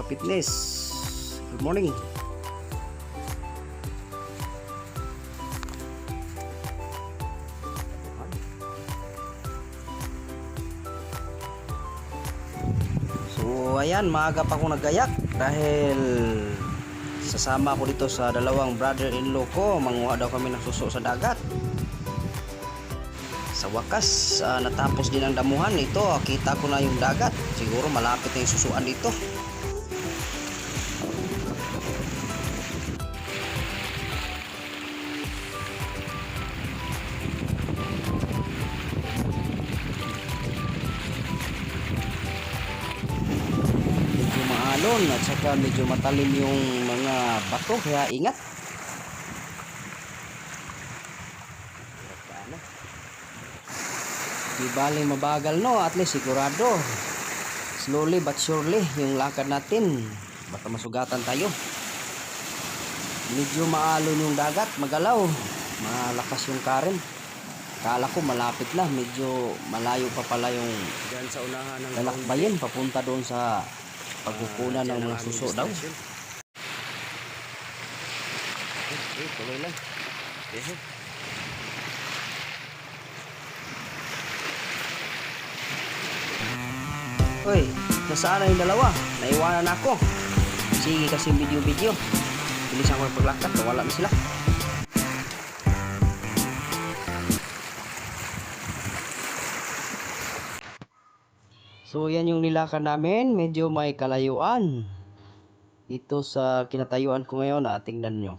Mga kapitness. Good morning. So ayan, maaga pa ako nagayak dahil sasama ko dito sa dalawang brother-in-law ko. Manguha daw kami ng suso sa dagat. Sa wakas, ah, natapos din ang damuhan. Ito, kita ko na yung dagat. Siguro malapit na yung susuan dito. Maalon at saka medyo matalim yung mga bato kaya ingat. Di bali mabagal no, at least sigurado. Slowly but surely yung lakad natin. Baka masugatan tayo. Medyo maalon yung dagat, magalaw. Malakas yung karen. Kala ko malapit na, medyo malayo pa pala yung Diyan sa unahan ng lalakbayin papunta doon sa pagkukunan ng mga suso daw. Eh, tuloy lang. Uy, nasaan na yung dalawa? Naiwanan ako. Sige kasi video-video. Bilisan ko yung paglakad, wala na sila. So yan yung nilakan namin, medyo may kalayuan. Ito sa kinatayuan ko ngayon, ah, tingnan nyo.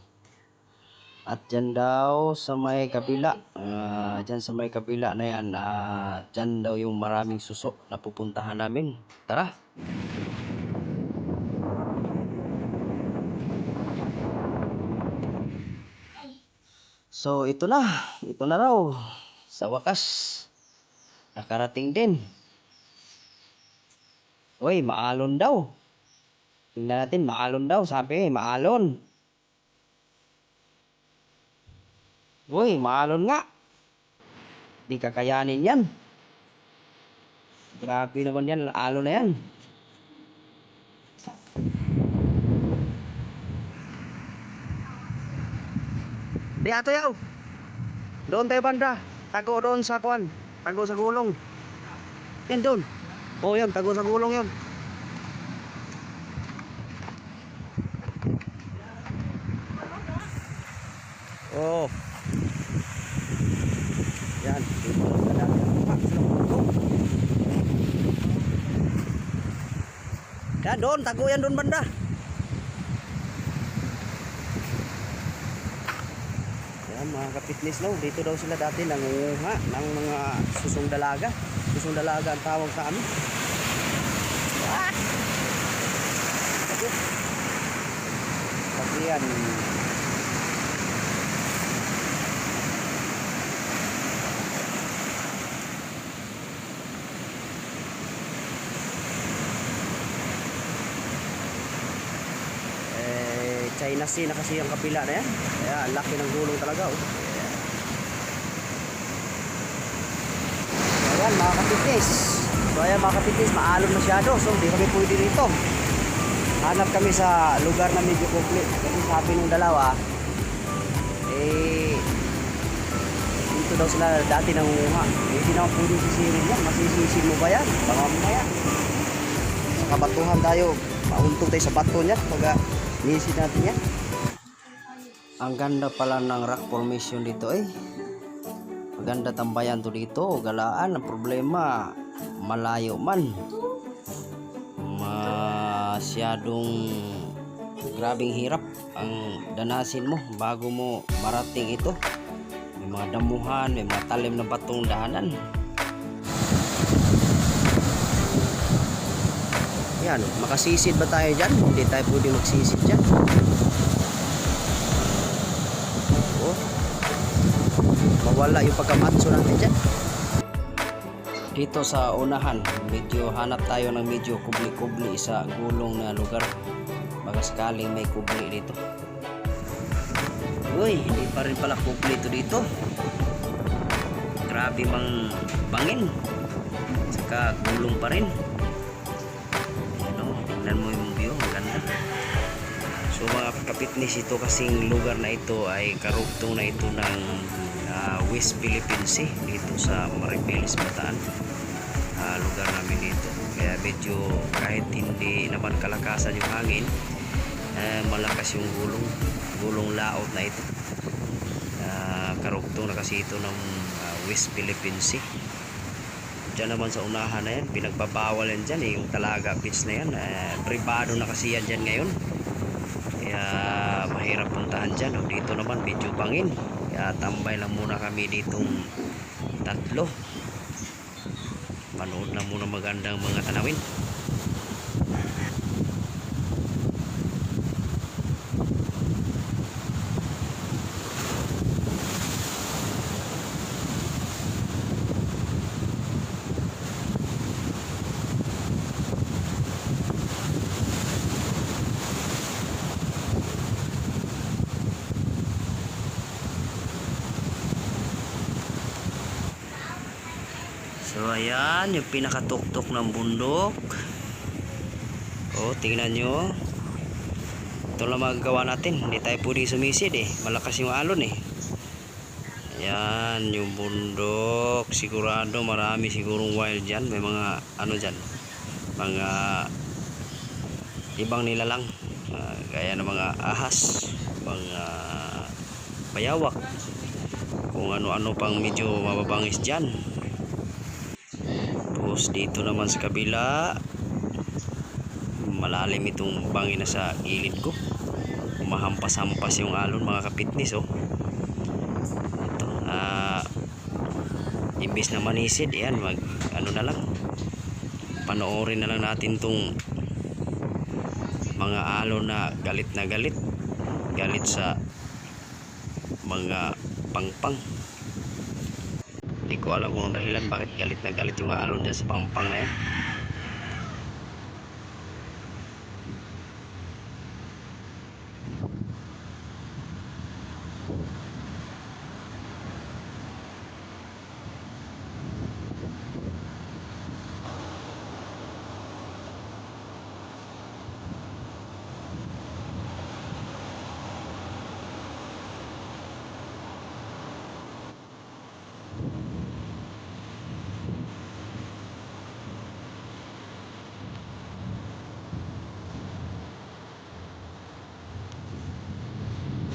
At dyan daw sa may kabila, ah, dyan sa may kabila na yan, ah, dyan daw yung maraming suso na pupuntahan namin. Tara! So ito na, ito na raw. Sa wakas, nakarating din. Uy, maalon daw. Tingnan natin, maalon daw. Sabi, maalon. Uy, maalon nga. Di kakayanin yan. Grabe naman yan, alon na yan. Di ato yaw. Doon tayo banda. Tago doon sa kwan. Tago sa gulong. Yan doon. Oo yan, tago sa gulong yun. Oh. Yan. Dito sila puto. Yan doon, tago yan doon banda. Yan mga kapitlis no, dito daw sila dati nangunguha ng mga susong dalaga. Susong dalaga ang tawag sa amin. Ah! Kasi yan, eh, China Sea na kasi yung kapila na yan. Kaya laki ng gulong talaga. Oh. So, ayan mga kapitis. So ayan mga kapitis, maalon masyado. So hindi kami pwede rito. Hanap kami sa lugar na medyo complete. Kasi sabi ng dalawa, eh, dito daw sila dati nangunguha. Eh, hindi naman pwede sisirin yan. Masisisin mo ba yan? Baka mamaya. Sa kabatuhan tayo. Mauntog tayo sa bato niya. Pag nisin natin yan. Ang ganda pala ng rock formation dito eh. Maganda tambayan to dito. Galaan. Ang problema, malayo man. Masyadong grabing hirap ang danasin mo bago mo marating ito. May mga damuhan, may mga talim na batong daanan. Yan, makasisid ba tayo dyan? Hindi tayo pwede magsisid dyan. Oh. Mawala yung pagkamatso natin dyan. Dito sa unahan, medyo hanap tayo ng medyo kubli-kubli sa gulong na lugar. Baka sakaling may kubli dito. Uy, hindi pa rin pala kubli ito dito. Grabe mang bangin. Saka gulong pa rin. Tingnan mo yung view ang ganda. So mga kapitnis ito kasing lugar na ito ay karugtong na ito ng ah, West Philippine Sea dito sa Maribeles Bataan. Ah, lugar namin dito. Kaya medyo kahit hindi naman kalakasan yung hangin eh, malakas yung gulong gulong laot na ito. Ah, karugtong na kasi ito ng ah, West Philippine Sea Diyan naman sa unahan na yan, pinagbabawal yan dyan eh, yung Talaga Beach na yan. Eh, privado na kasi yan dyan ngayon. Kaya mahirap puntahan dyan. O, dito naman medyo bangin. Kaya tambay lang muna kami ditong tatlo. Panood na muna magandang mga tanawin. So ayan, yung pinakatuktok ng bundok. O, tingnan nyo. Ito lang magagawa natin. Hindi tayo pwede sumisid eh. Malakas yung alon eh. Ayan, yung bundok. Sigurado marami sigurong wild dyan. May mga ano dyan. Mga ibang nilalang. Uh, gaya ng mga ahas. Mga bayawak. Kung ano-ano pang medyo mababangis dyan. Tapos dito naman sa kabila malalim itong bangin na sa gilid ko. Mahampas-hampas yung alon mga kapitnis oh. Ito, ah imbis na manisid, yan mag ano na lang. Panoorin na lang natin tong mga alon na galit na galit. Galit sa mga pangpang. Hindi ko alam kung dahilan bakit galit na galit yung alon dyan sa pangpang na yan.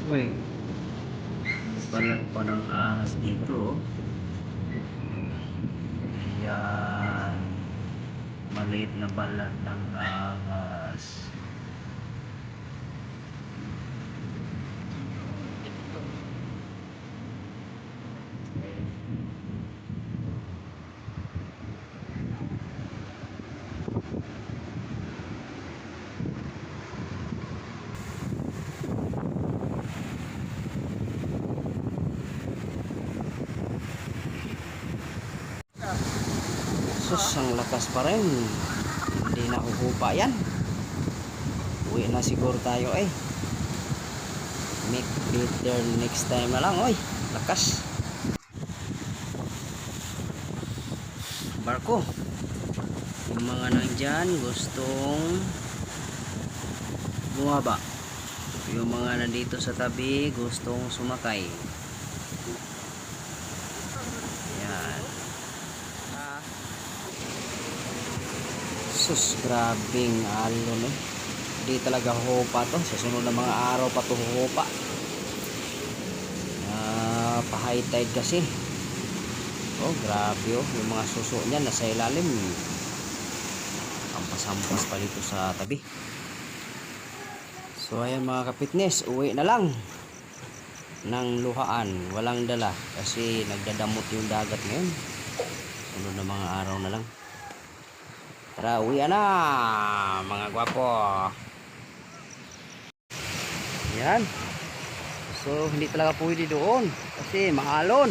Uy, balat pa ng ahas dito. oh. Ayan. Maliit na balat ng ahas. Sus, ang lakas pa rin. Hindi na huhupa yan. Uwi na siguro tayo eh. Make better next time na lang, oy. Lakas. Barko. Yung mga nandyan gustong bumaba. Yung mga nandito sa tabi gustong sumakay. Yan. Sus, grabing alon eh. Di talaga huhupa to. Sa sunod na mga araw pa to huhupa. Ah, pa high tide kasi. Oh, grabe oh. Yung mga suso niya nasa ilalim. Ampas-ampas pa dito sa tabi. So ayan mga kapitness, uwi na lang ng luhaan. Walang dala kasi nagdadamot yung dagat ngayon. Sunod na mga araw na lang. Tara, uwi na mga gwapo. Yan. So, hindi talaga pwede doon kasi maalon.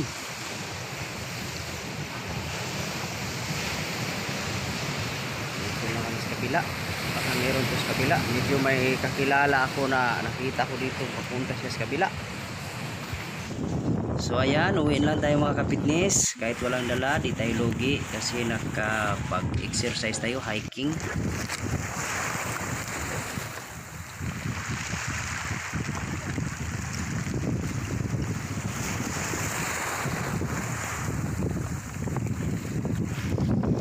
Dito lang kami sa kabila. Baka meron to sa kabila. Medyo may kakilala ako na nakita ko dito papunta siya sa kabila. So ayan, uwi lang tayo mga kapitnis. Kahit walang dala, di tayo lugi kasi nakapag-exercise tayo, hiking.